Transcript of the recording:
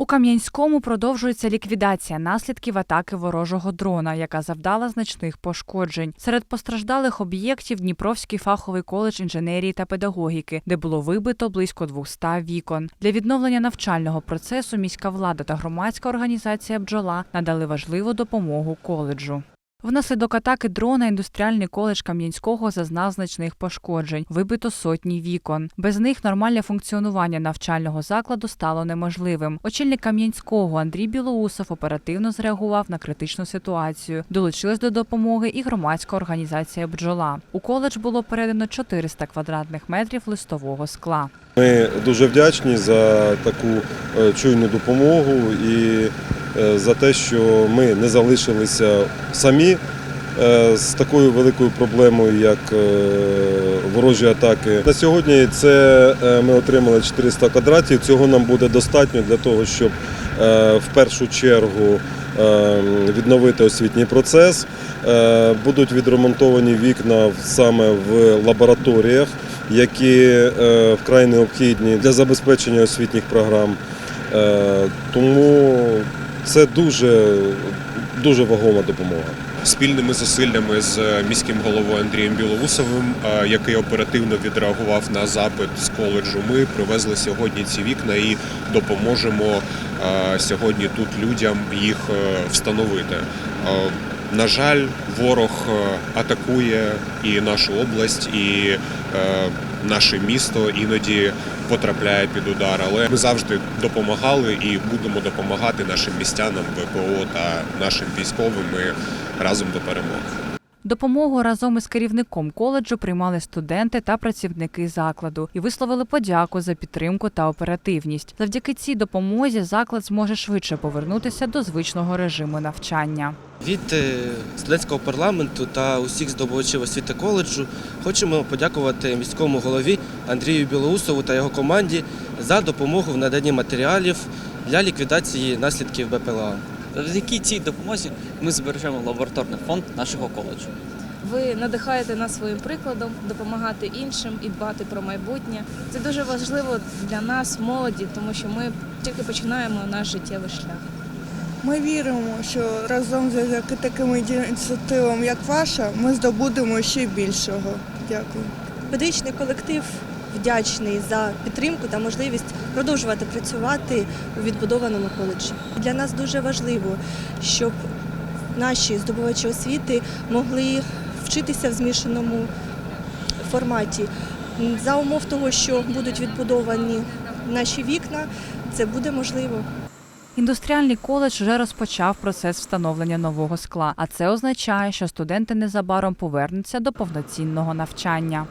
У Кам'янському продовжується ліквідація наслідків атаки ворожого дрона, яка завдала значних пошкоджень. Серед постраждалих об'єктів Дніпровський фаховий коледж інженерії та педагогіки, де було вибито близько 200 вікон. Для відновлення навчального процесу міська влада та громадська організація Бджола надали важливу допомогу коледжу. Внаслідок атаки дрона індустріальний коледж Кам'янського зазнав значних пошкоджень, вибито сотні вікон. Без них нормальне функціонування навчального закладу стало неможливим. Очільник Кам'янського Андрій Білоусов оперативно зреагував на критичну ситуацію. Долучилась до допомоги і громадська організація Бджола. У коледж було передано 400 квадратних метрів листового скла. Ми дуже вдячні за таку е, чуйну допомогу і за те, що ми не залишилися самі е, з такою великою проблемою, як е, ворожі атаки. На сьогодні це е, ми отримали 400 квадратів. Цього нам буде достатньо для того, щоб е, в першу чергу е, відновити освітній процес. Е, Будуть відремонтовані вікна саме в лабораторіях, які е, вкрай необхідні для забезпечення освітніх програм. Е, Тому це дуже, дуже вагома допомога. спільними зусиллями з міським головою Андрієм Білоусовим, е, який оперативно відреагував на запит з коледжу. Ми привезли сьогодні ці вікна і допоможемо е, сьогодні тут людям їх е, встановити. Е, На жаль, ворог е, атакує і нашу область, і е, наше місто іноді потрапляє під удар. Але ми завжди допомагали і будемо допомагати нашим містянам, ВПО та нашим військовим. Ми разом до перемоги. Допомогу разом із керівником коледжу приймали студенти та працівники закладу і висловили подяку за підтримку та оперативність. Завдяки цій допомозі заклад зможе швидше повернутися до звичного режиму навчання. Від е, студентського парламенту та усіх здобувачів освіти коледжу хочемо подякувати міському голові Андрію Білоусову та його команді за допомогу в наданні матеріалів для ліквідації наслідків БПЛА. Завдяки цій допомозі ми збережемо лабораторний фонд нашого коледжу. Ви надихаєте нас своїм прикладом, допомагати іншим і дбати про майбутнє. Це дуже важливо для нас, молоді, тому що ми тільки починаємо наш життєвий шлях. Ми віримо, що разом завдяки таким ініціативам, як ваша, ми здобудемо ще більшого. Дякую. Медичний колектив вдячний за підтримку та можливість продовжувати працювати у відбудованому коледжі. Для нас дуже важливо, щоб наші здобувачі освіти могли вчитися в змішаному форматі. За умов того, що будуть відбудовані наші вікна, це буде можливо. Індустріальний коледж вже розпочав процес встановлення нового скла, а це означає, що студенти незабаром повернуться до повноцінного навчання.